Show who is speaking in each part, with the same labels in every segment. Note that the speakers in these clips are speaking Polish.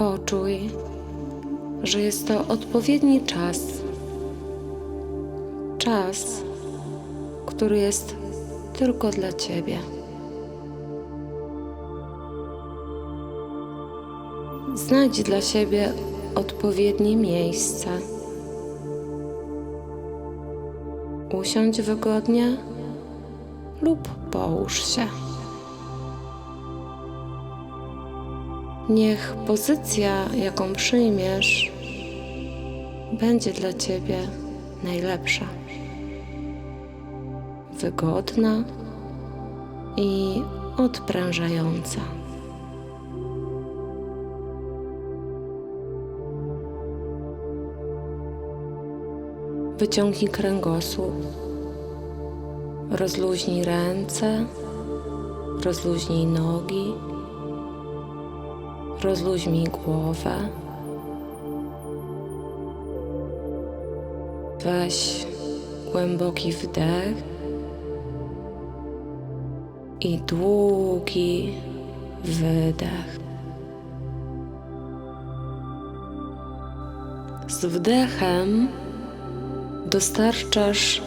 Speaker 1: Poczuj, że jest to odpowiedni czas. Czas, który jest tylko dla Ciebie. Znajdź dla siebie odpowiednie miejsce. Usiądź wygodnie lub połóż się. Niech pozycja, jaką przyjmiesz, będzie dla Ciebie najlepsza, wygodna i odprężająca. Wyciągnij kręgosłup, rozluźnij ręce, rozluźnij nogi, rozluźnij głowę. Weź głęboki wdech i długi wydech. Z wdechem dostarczasz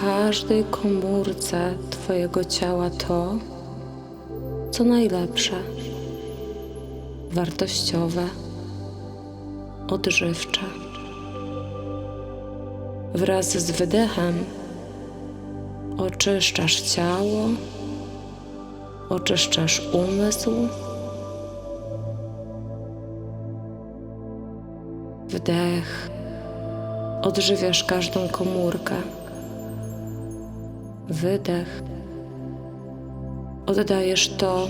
Speaker 1: każdej komórce Twojego ciała to, co najlepsze, wartościowe, odżywcze. Wraz z wydechem oczyszczasz ciało, oczyszczasz umysł. Wdech odżywiasz każdą komórkę. Wydech. Oddajesz to,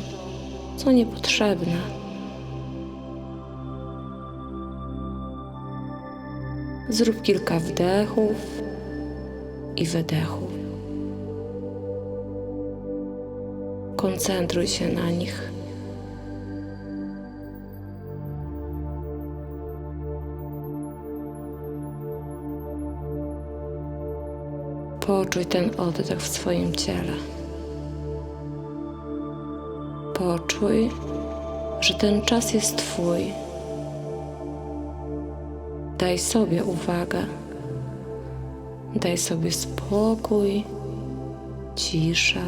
Speaker 1: co niepotrzebne. Zrób kilka wdechów i wydechów. Koncentruj się na nich. Poczuj ten oddech w swoim ciele. Poczuj, że ten czas jest Twój. Daj sobie uwagę. Daj sobie spokój, ciszę.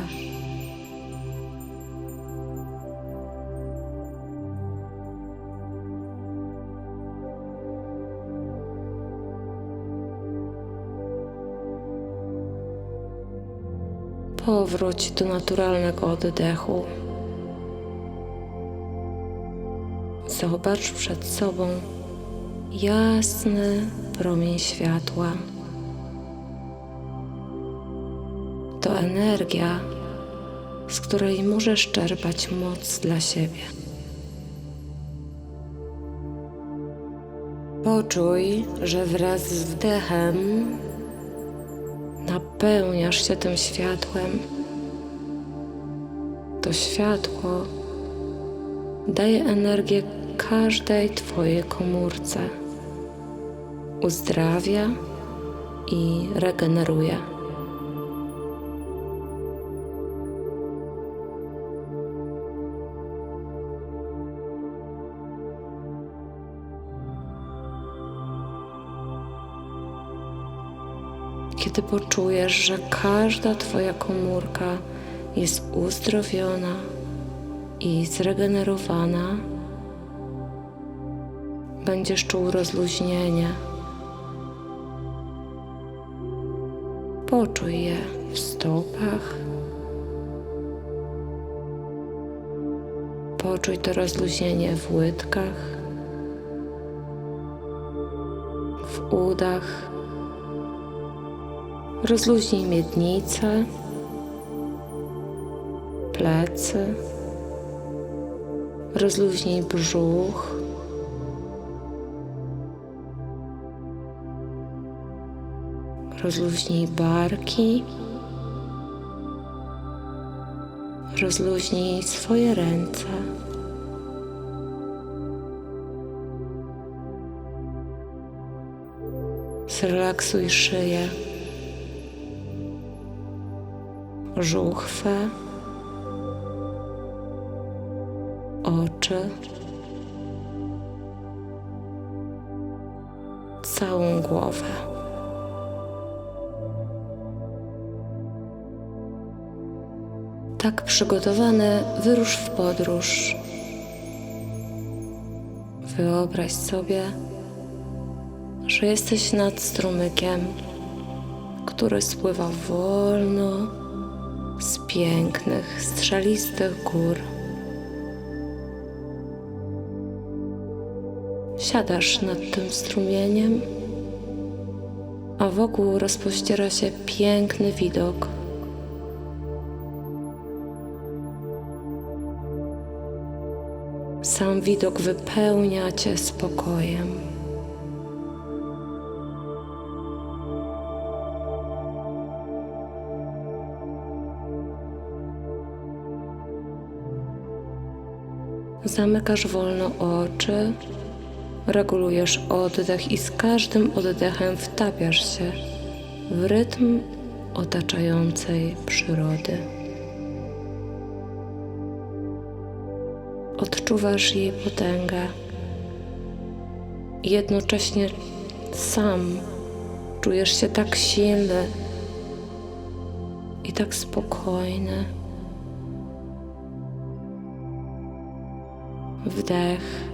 Speaker 1: Powróć do naturalnego oddechu. Zobacz przed sobą jasny promień światła. To energia, z której możesz czerpać moc dla siebie. Poczuj, że wraz z wdechem napełniasz się tym światłem. To światło daje energię każdej Twojej komórce, uzdrawia i regeneruje. Kiedy poczujesz, że każda Twoja komórka jest uzdrowiona i zregenerowana, będziesz czuł rozluźnienie. Poczuj je w stopach. Poczuj to rozluźnienie w łydkach, w udach. Rozluźnij miednicę, plecy, rozluźnij brzuch. Rozluźnij barki. Rozluźnij swoje ręce. Zrelaksuj szyję, żuchwę, oczy, całą głowę. Tak przygotowany, wyrusz w podróż. Wyobraź sobie, że jesteś nad strumykiem, który spływa wolno z pięknych, strzelistych gór. Siadasz nad tym strumieniem, a wokół rozpościera się piękny widok. Sam widok wypełnia cię spokojem. Zamykasz wolno oczy, regulujesz oddech i z każdym oddechem wtapiasz się w rytm otaczającej przyrody. Odczuwasz jej potęgę jednocześnie sam czujesz się tak silny i tak spokojny. Wdech.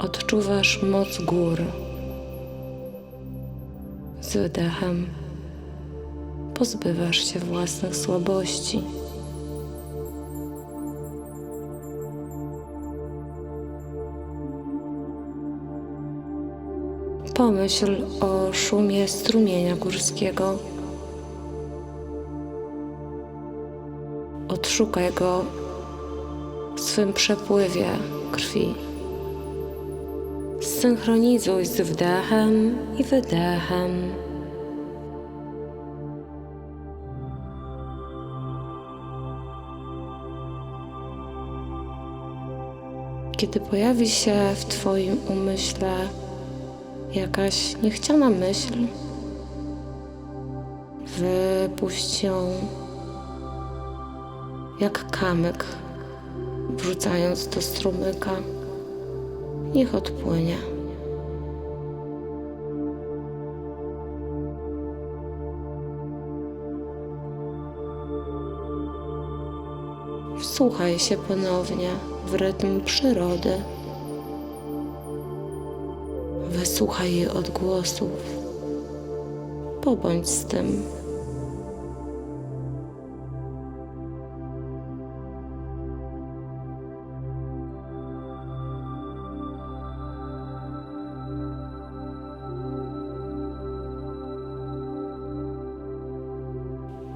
Speaker 1: Odczuwasz moc gór. Z wydechem pozbywasz się własnych słabości. Pomyśl o szumie strumienia górskiego. Odszukaj go w swym przepływie krwi. Zsynchronizuj z wdechem i wydechem. Kiedy pojawi się w Twoim umyśle jakaś niechciana myśl, wypuść ją jak kamyk, wrzucając do strumyka. Niech odpłynie. Wsłuchaj się ponownie w rytm przyrody. Wysłuchaj jej odgłosów. Pobądź z tym.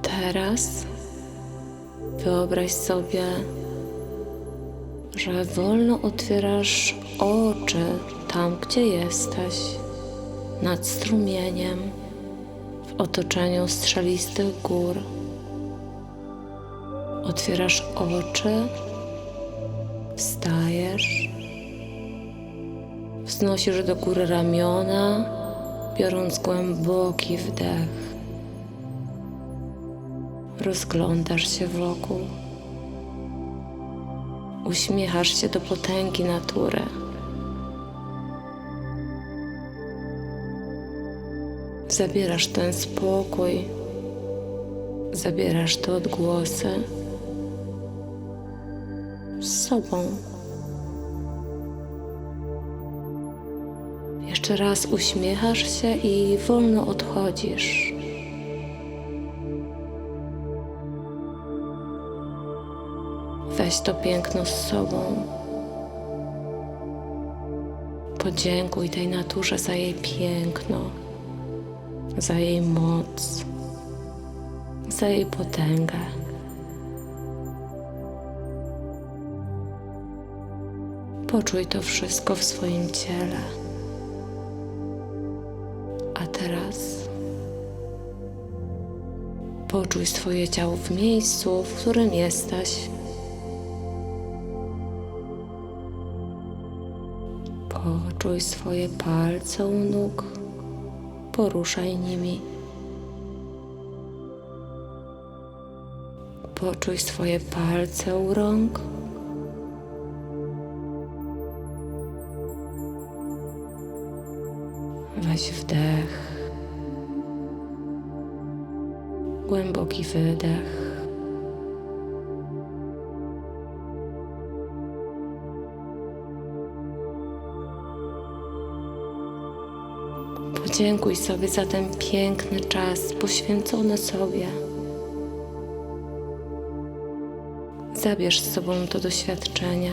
Speaker 1: Teraz wyobraź sobie, że wolno otwierasz oczy tam, gdzie jesteś, nad strumieniem, w otoczeniu strzelistych gór. Otwierasz oczy, wstajesz, wznosisz do góry ramiona, biorąc głęboki wdech. Rozglądasz się wokół. Uśmiechasz się do potęgi natury. Zabierasz ten spokój, zabierasz te odgłosy z sobą. Jeszcze raz uśmiechasz się i wolno odchodzisz. Weź to piękno z sobą. Podziękuj tej naturze za jej piękno, za jej moc, za jej potęgę. Poczuj to wszystko w swoim ciele. A teraz poczuj swoje ciało w miejscu, w którym jesteś. Poczuj swoje palce u nóg, poruszaj nimi. Poczuj swoje palce u rąk. Wykonałaś wdech, głęboki wydech. Podziękuj sobie za ten piękny czas poświęcony sobie. Zabierz z sobą to doświadczenie.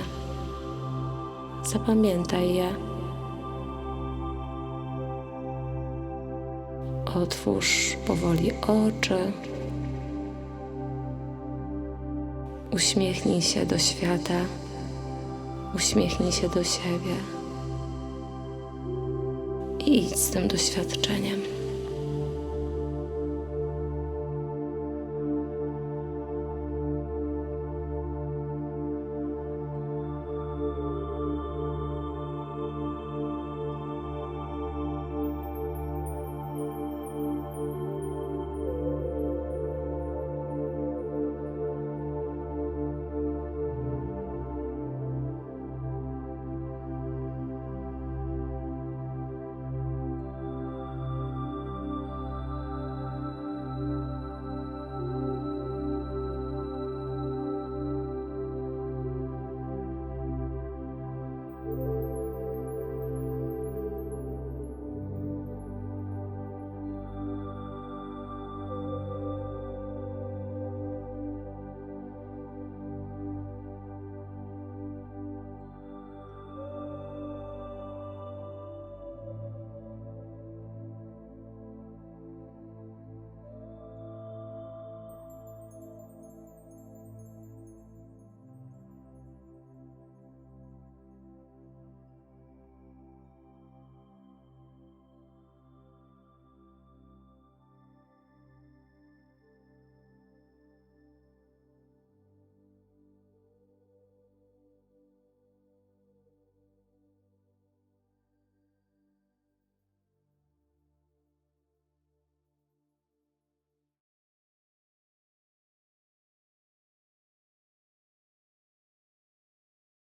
Speaker 1: Zapamiętaj je. Otwórz powoli oczy. Uśmiechnij się do świata. Uśmiechnij się do siebie. I idź z tym doświadczeniem.